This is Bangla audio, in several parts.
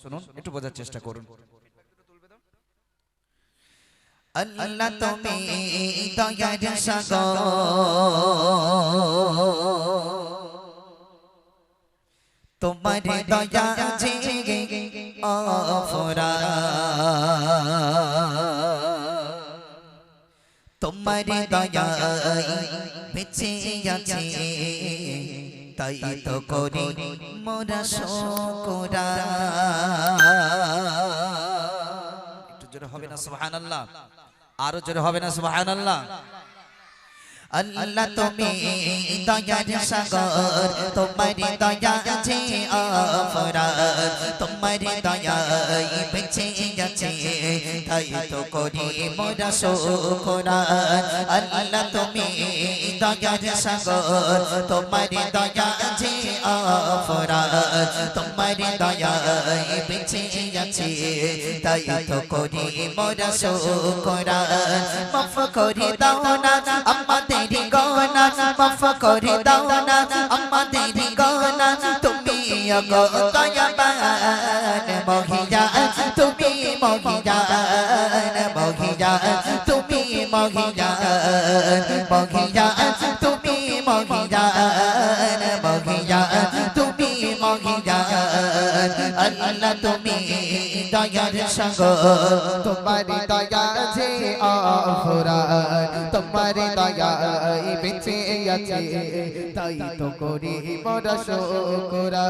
শুনুন একটু বোঝার চেষ্টা করুন। আল্লাহ তুমি দয়ার সাগর। তোমার দয়া যে অফরা তোমার দয়া বেঁচে আছে। তাই তো করি মোরা শোকরা। একটু জোরে হবে না সুবহানাল্লাহ। আরও জোরে হবে না সুবহানাল্লাহ। আল্লাহ তুমি দয়ার সাগর, তোমার দয়া যে অফরার তোমার দয়া বেঁচে গেছে। তাই তো করি মোরা শোকরার আল্লাহ তুমি দয়ার সাগর, তোমার দয়া অফরার তোমার দয়া বেঁচে গেছে তাই তো করি মোরা শোকরার মাফ করে দাও না আমাদের গনা মাফ করে দাও না আমাদের গনা তুমি অগো দয়াবান মহিজা তুমি মহিজান মহিজা তুমি মহিজান মহিজা তুমি মহিজান মহিজা আল্লাহ তুমি দয়ার সঙ্গ তোমার দয়া যে আফরা তোমার দয়া বেঁচে আছে। তাই তো করি মোরা শোকরা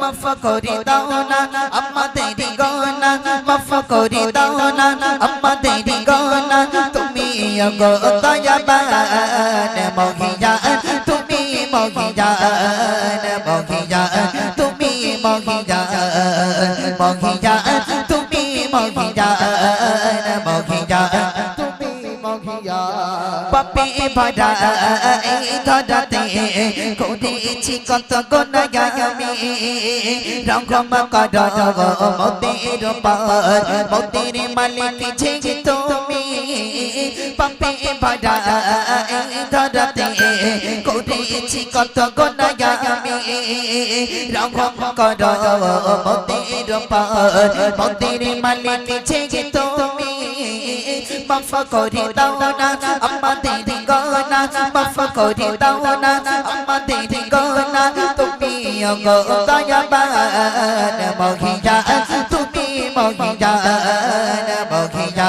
মাফ করে দাও না আমাদের গনা মাফ করে দাও না আমাদের গনা তুমি অগো দয়াবান মহিজা তুমি মহিজা মহিজা তুমি মহিজা মহিজা তুমি মহিজা মহিজা পাপে ভরা এই ধরাতে করেছি কত গুণগামি রকম কর মতের পার মতের মালিক যে তুমি। পাপে ভরা এই ধরাতে করেছি কত গুণগামি রকম কর, মতের পার, মতের মালিক যে তুমি। মাফ করে দাও না, আমাদের গনা মাফ করে দাও না, আমাদের গনা তুমি অগো দয়াবান মহিজা তুমি মহিজা মহিজা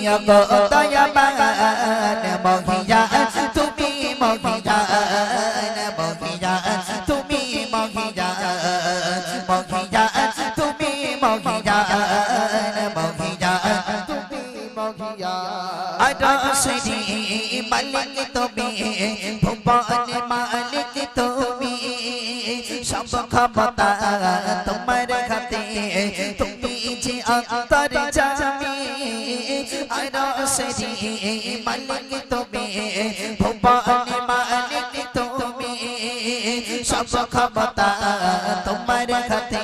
তুমি অগো দয়াবান মহিজা তুমি মহিজা মহিজা তুমি মহিজা মহিজা তুমি মহিজা মহিজা তুমি মহিয়া আরশরি মালিক তুমি ভুবন মালিক তুমি সব ক্ষমতা তোমার হাতে তুমি যে অন্তর জামি আরশরি মালিক তুমি ভুবন মালিক তুমি, সব ক্ষমতা তোমার হাতে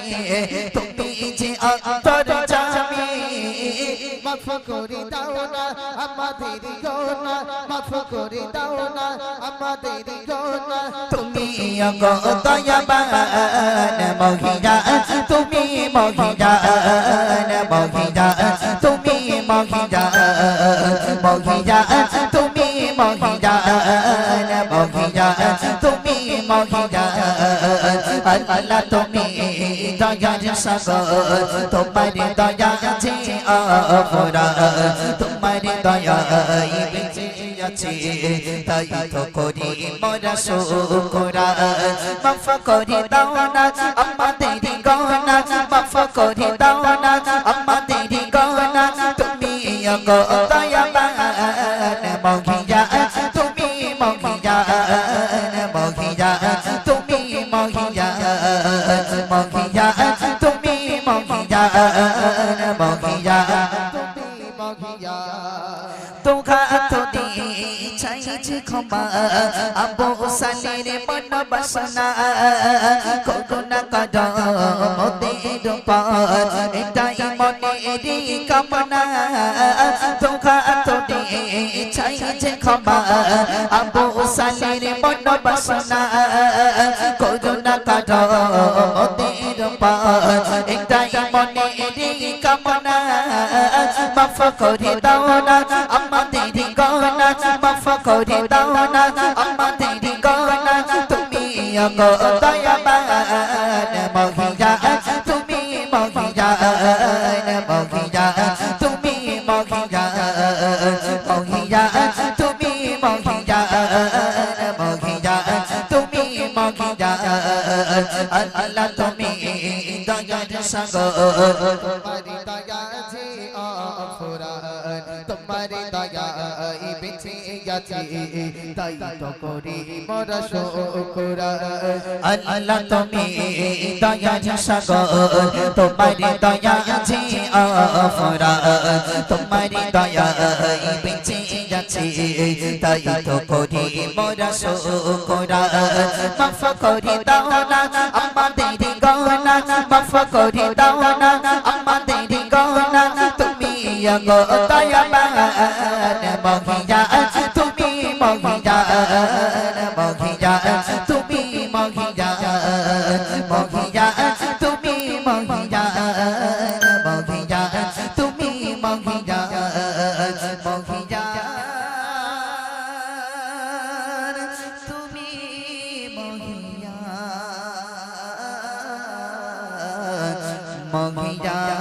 তুমি যে অন্তর জামি, মাফ করে দাও না আমাদের গোনা মাফ করে দাও না আমাদের গোনা তুমি অগো দয়াবান মহিজা তুমি মহিজা মহিজা তুমি মহিজা মহিজা তুমি মহিজা মহিজা তুমি মহিজা আল্লাহ তুমি দয়ার সাগর, তোমার দয়া যে অপরা তোমার দয়া আছে, তাই তো করি মোরা শোকরা। মাফ করে দাও না আমাদের গনা মাফ করে দাও না দয়াবান মহিজা তুমি মহিজা মহিজা তুমি মহিজা মহিজা তুমি মহিজান মহিজান চাইছে ক্ষমা আবু সালের মন বাসনা করুণা কর মোদের পার এটাই মনেরই কামনা তোখা তো দিয়ে চাইছে ক্ষমা আবু সালের মন বাসনা করুণা কর মোদের পার এটাই মনেরই কামনা মাফ করে দাও না আমাদের গনা মাফ করে দাও না আমাদের গনা তুমি দয়াবান মহিজা তুমি মহিজা মহিজা তুমি মহিজা মহিজা তুমি মহিজা মহিজা তুমি মহিজা আল্লাহ তুমি দয়ার সাগর তোমারি দয়া তোমারি দয়া বেঁচে গেছে। তাই তো করি মোরা শুকরান আল্লাহ তুমি দয়ার সাগর, তোমারি দয়া আছে আফরা তোমারি দয়া বেঁচে যাচ্ছে তাই তো করি মোরা শোকরা। মাফ করে দাও না আমাদের গনা মাফ করে দাও না তুমি গো দয়াবান মহিজা তুমি মহিজা মহিজা তুমি মহিজা মহিজা তুমি মহিজা মহিজা তুমি মহিজা মহিজা তুমি তুমি মহিয়া